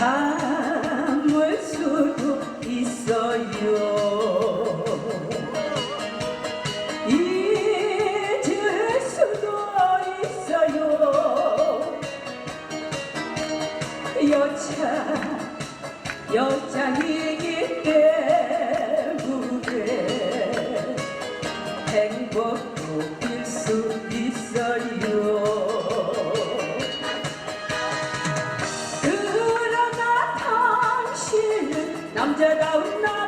참을 수도 있어요. 잊을 수도 있어요. 여자 여자이기 때문에 행복도 필수 남자다운 남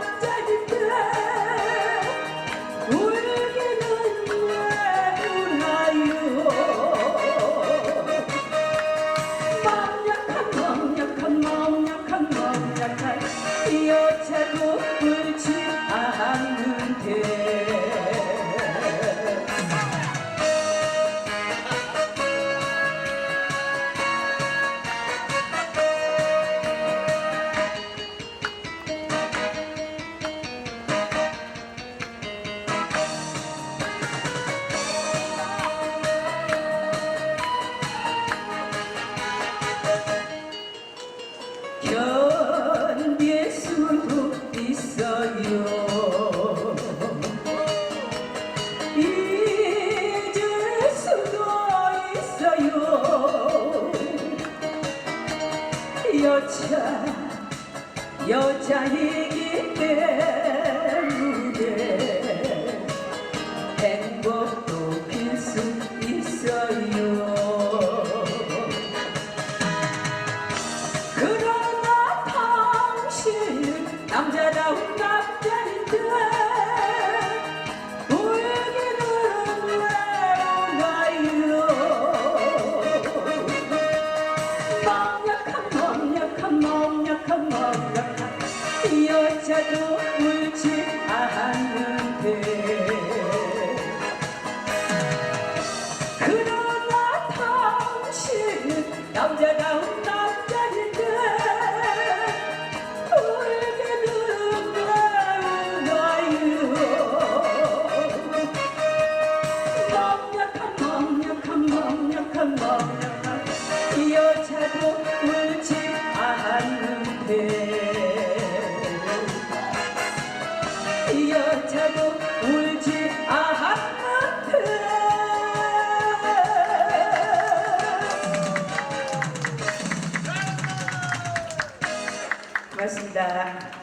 견딜 수도 있어요. 잊을 수도 있어요. 여자 여자이기 때문에 행복도 빌수 있어요. 당신은 남자다운 남자인데 울기는 약한 마음 약한 마음 약한 이 여자도 울지 vai